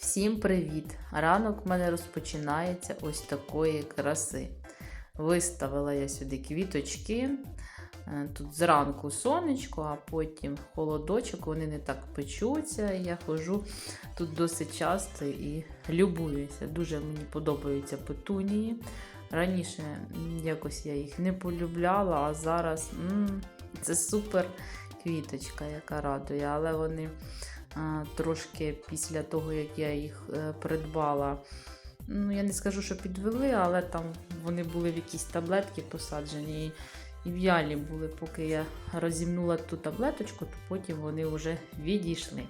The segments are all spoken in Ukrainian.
Всім привіт! Ранок в мене розпочинається ось такої краси. Виставила я сюди квіточки. Е, Тут зранку сонечко, а потім холодочок, вони не так печуться. Я ходжу тут досить часто і любуюся. Дуже мені подобаються петунії. Раніше якось я їх не полюбляла, а зараз м, це супер квіточка, яка радує, але вони трошки після того, як я їх е, придбала. Ну, я не скажу, що підвели, але там вони були в якісь таблетки посаджені. І, в'ялі були, поки я розімнула ту таблеточку, то потім вони вже відійшли.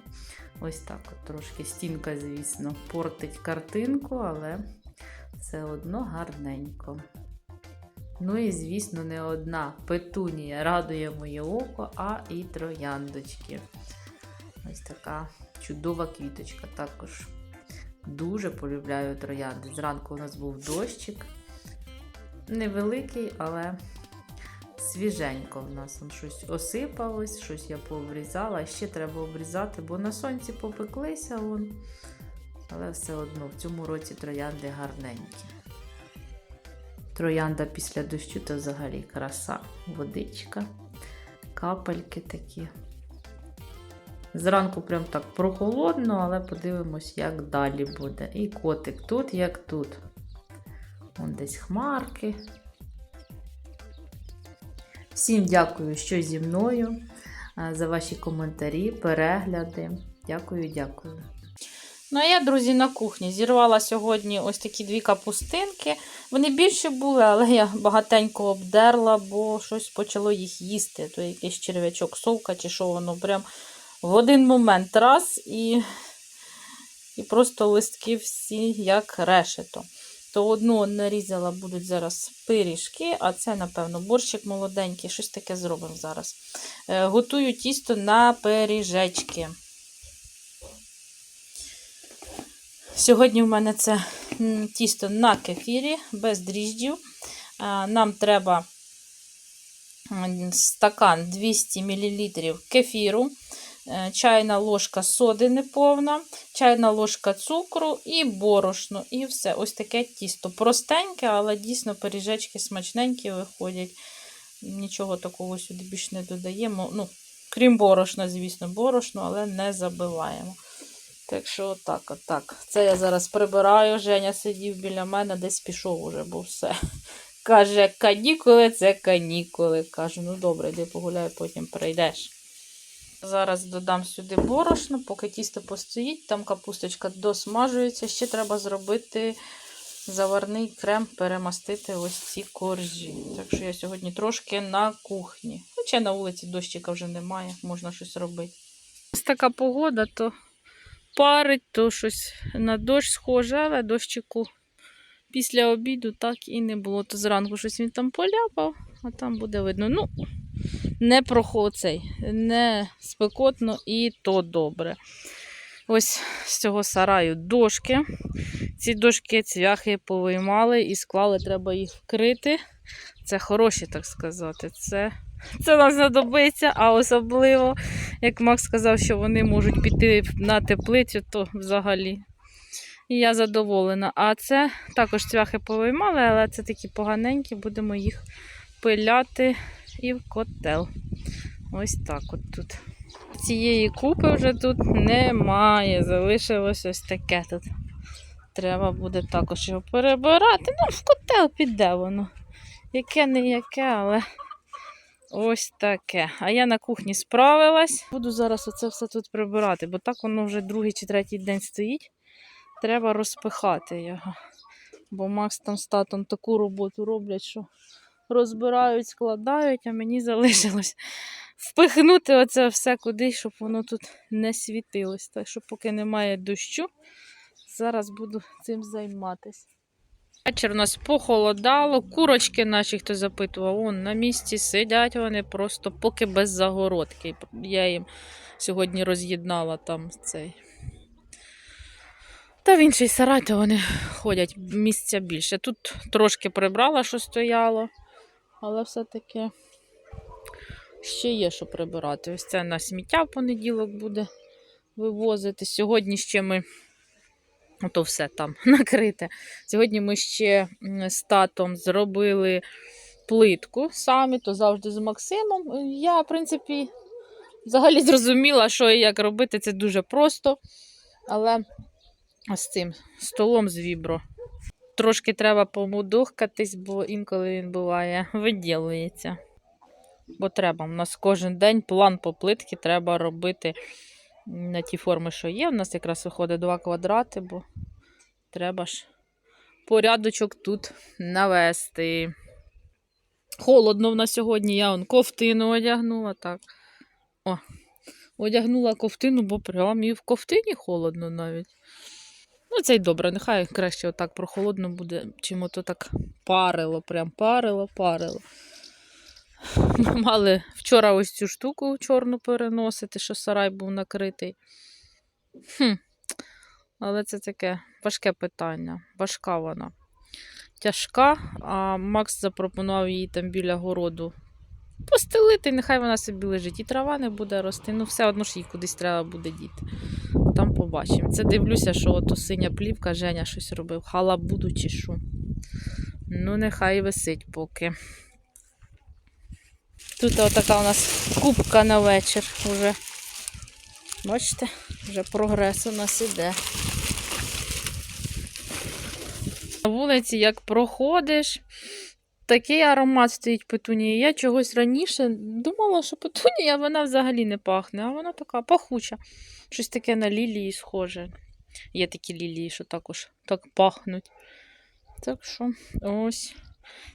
Ось так от трошки стінка, звісно, портить картинку, але все одно гарненько. Ну і, звісно, не одна петунія радує моє око, а і трояндочки. Ось така чудова квіточка. Також дуже полюбляю троянди. Зранку у нас був дощик. Невеликий, але свіженько в нас Вон щось осипалось, щось я пообрізала. Ще треба обрізати, бо на сонці попеклися. Вон. Але все одно в цьому році троянди гарненькі. Троянда після дощу то взагалі краса, водичка, капельки такі. Зранку прям так прохолодно, але подивимось, як далі буде. І котик тут, як тут. Вон десь хмарки. Всім дякую, що зі мною, за ваші коментарі, перегляди. Дякую, дякую. Ну, а я, друзі, на кухні зірвала сьогодні ось такі дві капустинки. Вони більше були, але я багатенько обдерла, бо щось почало їх їсти. То якийсь черв'ячок, совка чи що воно прям в один момент раз і, і просто листки всі як решето. То одну нарізала, будуть зараз пиріжки, а це, напевно, борщик молоденький, щось таке зробимо зараз. Е, готую тісто на пиріжечки. Сьогодні в мене це тісто на кефірі, без дріжджів. Нам треба стакан 200 мл кефіру, е, чайна ложка соди неповна, чайна ложка цукру і борошно. І все. Ось таке тісто. Простеньке, але дійсно пиріжечки смачненькі виходять. Нічого такого сюди більше не додаємо. Ну, крім борошна, звісно, борошно, але не забиваємо. Так що отак, отак. Це я зараз прибираю. Женя сидів біля мене, десь пішов уже, бо все. Каже, канікули це канікули. Кажу, ну добре, йди погуляй, потім прийдеш. Зараз додам сюди борошно, поки тісто постоїть, там капусточка досмажується. Ще треба зробити заварний крем, перемастити ось ці коржі. Так що я сьогодні трошки на кухні. Хоча на вулиці дощика вже немає, можна щось робити. Ось така погода, то парить, то щось на дощ схоже, але дощику після обіду так і не було. То зранку щось він там поляпав, а там буде видно. Ну, не прохоцей, не спекотно і то добре. Ось з цього сараю дошки. Ці дошки цвяхи повиймали і склали, треба їх вкрити. Це хороші, так сказати. Це, це нам знадобиться, а особливо як Макс сказав, що вони можуть піти на теплицю, то взагалі. І я задоволена. А це також цвяхи повиймали, але це такі поганенькі, будемо їх пиляти і в котел. Ось так от тут. Цієї купи вже тут немає. Залишилось ось таке тут. Треба буде також його перебирати. Ну, в котел піде воно. Яке не яке, але Ось таке. А я на кухні справилась. Буду зараз оце все тут прибирати, бо так воно вже другий чи третій день стоїть. Треба розпихати його. Бо Макс там з татом таку роботу роблять, що розбирають, складають, а мені залишилось впихнути оце все кудись, щоб воно тут не світилось. Так що, поки немає дощу, зараз буду цим займатися. Вечір у нас похолодало, курочки наші, хто запитував, вон на місці сидять вони просто поки без загородки. Я їм сьогодні роз'єднала там цей. Та в інший сарай, то вони ходять місця більше. Тут трошки прибрала, що стояло, але все-таки ще є що прибирати. Ось це на сміття в понеділок буде вивозити. Сьогодні ще ми Ото все там накрите. Сьогодні ми ще з татом зробили плитку самі, то завжди з Максимом. Я, в принципі, взагалі зрозуміла, що і як робити. Це дуже просто. Але з цим столом з вібро. Трошки треба помудохкатись, бо інколи він буває, виділується. Бо треба. У нас кожен день план по плитки треба робити на ті форми, що є. У нас якраз виходить два квадрати, бо треба ж порядочок тут навести. Холодно в нас сьогодні. Я он ковтину одягнула. так. О, одягнула ковтину, бо прям і в ковтині холодно навіть. Ну, це й добре, нехай краще отак прохолодно буде, чим ото так парило, прям парило, парило. Ми мали вчора ось цю штуку чорну переносити, що сарай був накритий. Хм. Але це таке важке питання. Важка вона. Тяжка, а Макс запропонував її там біля городу постелити, нехай вона собі лежить. І трава не буде рости. Ну, все одно ж їй кудись треба буде діти. Там побачимо. Це дивлюся, що ото синя плівка Женя щось робив. Халабуду чи що. Ну, нехай висить поки. Тут отака у нас кубка на вечір уже. Бачите, вже прогрес у нас іде. На вулиці, як проходиш, такий аромат стоїть петунії. Я чогось раніше думала, що петунія вона взагалі не пахне, а вона така пахуча. Щось таке на лілії схоже. Є такі лілії, що також так пахнуть. Так що ось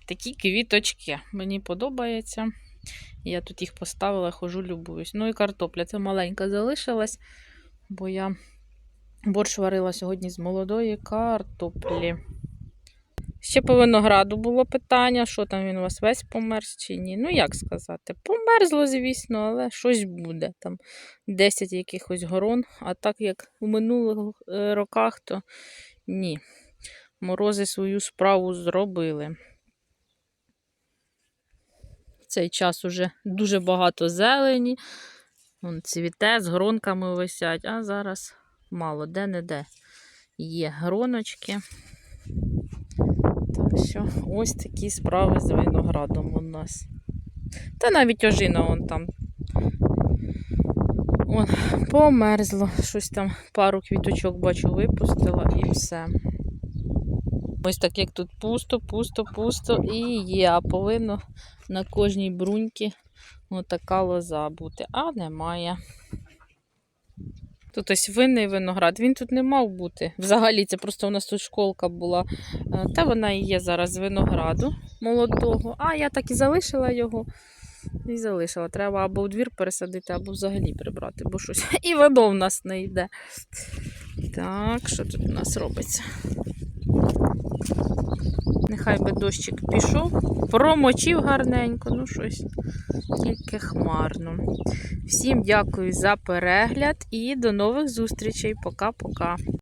такі квіточки. Мені подобається. Я тут їх поставила, хожу, любуюсь. Ну і картопля. Це маленька залишилась, бо я борщ варила сьогодні з молодої картоплі. Ще по винограду було питання, що там він у вас весь померз чи ні. Ну, як сказати, померзло, звісно, але щось буде. Там 10 якихось горон, а так як у минулих е, роках, то ні. Морози свою справу зробили. В цей час уже дуже багато зелені. Вон цвіте, з гронками висять, а зараз мало де-не-де є гроночки. Так що ось такі справи з виноградом у нас. Та навіть ожина вон там. Вон, померзло. Щось там пару квіточок бачу, випустила і все. Ось так як тут пусто, пусто, пусто і є, а повинно на кожній бруньці отака лоза бути, а немає. Тут ось винний виноград. Він тут не мав бути. Взагалі, це просто у нас тут школка була. Е, Та вона і є зараз винограду молодого. А я так і залишила його. І залишила. Треба або у двір пересадити, або взагалі прибрати, бо щось і вино в нас не йде. Так, що тут у нас робиться? Нехай би дощик пішов, промочив гарненько, ну щось тільки хмарно. Всім дякую за перегляд і до нових зустрічей. Пока-пока.